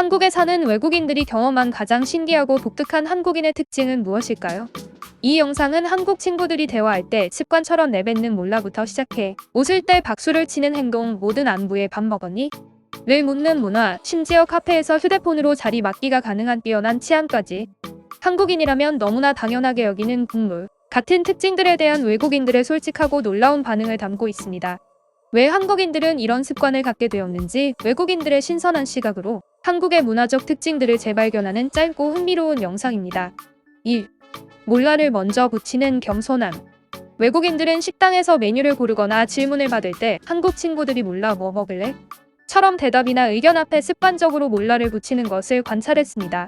한국에 사는 외국인들이 경험한 가장 신기하고 독특한 한국인의 특징은 무엇일까요? 이 영상은 한국 친구들이 대화할 때 습관처럼 내뱉는 몰라부터 시작해 웃을 때 박수를 치는 행동 모든 안부에 밥 먹었니? 를 묻는 문화, 심지어 카페에서 휴대폰으로 자리 맡기가 가능한 뛰어난 치안까지 한국인이라면 너무나 당연하게 여기는 국물, 같은 특징들에 대한 외국인들의 솔직하고 놀라운 반응을 담고 있습니다. 왜 한국인들은 이런 습관을 갖게 되었는지 외국인들의 신선한 시각으로 한국의 문화적 특징들을 재발견하는 짧고 흥미로운 영상입니다. 1. 몰라를 먼저 붙이는 겸손함. 외국인들은 식당에서 메뉴를 고르거나 질문을 받을 때 한국 친구들이 몰라 뭐 먹을래? 처럼 대답이나 의견 앞에 습관적으로 몰라를 붙이는 것을 관찰했습니다.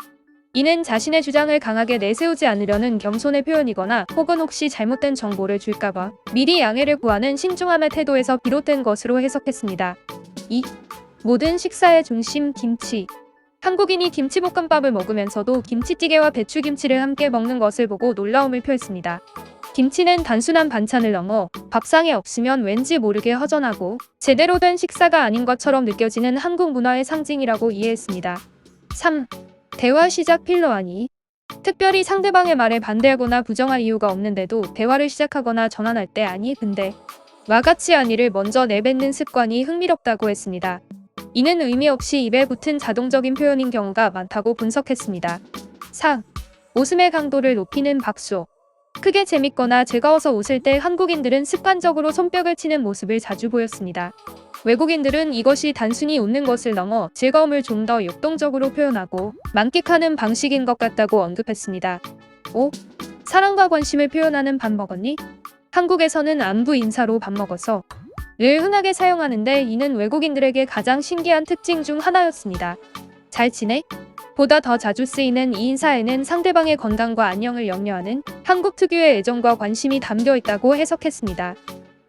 이는 자신의 주장을 강하게 내세우지 않으려는 겸손의 표현이거나 혹은 혹시 잘못된 정보를 줄까봐 미리 양해를 구하는 신중함의 태도에서 비롯된 것으로 해석했습니다. 2. 모든 식사의 중심 김치. 한국인이 김치볶음밥을 먹으면서도 김치찌개와 배추김치를 함께 먹는 것을 보고 놀라움을 표했습니다. 김치는 단순한 반찬을 넘어 밥상에 없으면 왠지 모르게 허전하고 제대로 된 식사가 아닌 것처럼 느껴지는 한국 문화의 상징이라고 이해했습니다. 3. 대화 시작 필러 아니. 특별히 상대방의 말에 반대하거나 부정할 이유가 없는데도 대화를 시작하거나 전환할 때 아니 근데 와 같이 아니를 먼저 내뱉는 습관이 흥미롭다고 했습니다. 이는 의미 없이 입에 붙은 자동적인 표현인 경우가 많다고 분석했습니다. 4. 웃음의 강도를 높이는 박수. 크게 재밌거나 즐거워서 웃을 때 한국인들은 습관적으로 손뼉을 치는 모습을 자주 보였습니다. 외국인들은 이것이 단순히 웃는 것을 넘어 즐거움을 좀 더 역동적으로 표현하고 만끽하는 방식인 것 같다고 언급했습니다. 5. 사랑과 관심을 표현하는 밥 먹었니? 한국에서는 안부 인사로 밥 먹어서 를 흔하게 사용하는데 이는 외국인들에게 가장 신기한 특징 중 하나였습니다. 잘 지내? 보다 더 자주 쓰이는 이 인사에는 상대방의 건강과 안녕을 염려하는 한국 특유의 애정과 관심이 담겨 있다고 해석했습니다.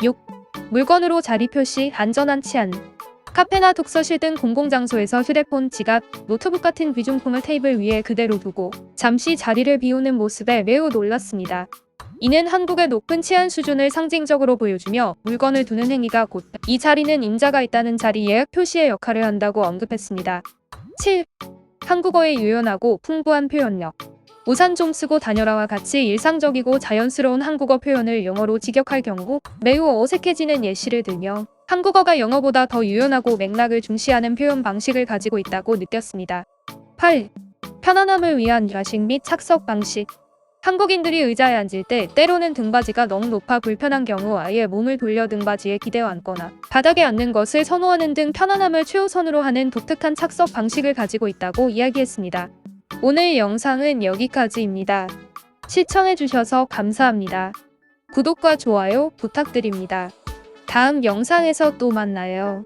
6. 물건으로 자리 표시 안전한 치안. 카페나 독서실 등 공공장소에서 휴대폰, 지갑, 노트북 같은 귀중품을 테이블 위에 그대로 두고 잠시 자리를 비우는 모습에 매우 놀랐습니다. 이는 한국의 높은 치안 수준을 상징적으로 보여주며 물건을 두는 행위가 곧 이 자리는 임자가 있다는 자리 예약 표시의 역할을 한다고 언급했습니다. 7. 한국어의 유연하고 풍부한 표현력. 우산 좀 쓰고 다녀라와 같이 일상적이고 자연스러운 한국어 표현을 영어로 직역할 경우 매우 어색해지는 예시를 들며 한국어가 영어보다 더 유연하고 맥락을 중시하는 표현 방식을 가지고 있다고 느꼈습니다. 8. 편안함을 위한 좌식 및 착석 방식. 한국인들이 의자에 앉을 때 때로는 등받이가 너무 높아 불편한 경우 아예 몸을 돌려 등받이에 기대어 앉거나 바닥에 앉는 것을 선호하는 등 편안함을 최우선으로 하는 독특한 착석 방식을 가지고 있다고 이야기했습니다. 오늘 영상은 여기까지입니다. 시청해주셔서 감사합니다. 구독과 좋아요 부탁드립니다. 다음 영상에서 또 만나요.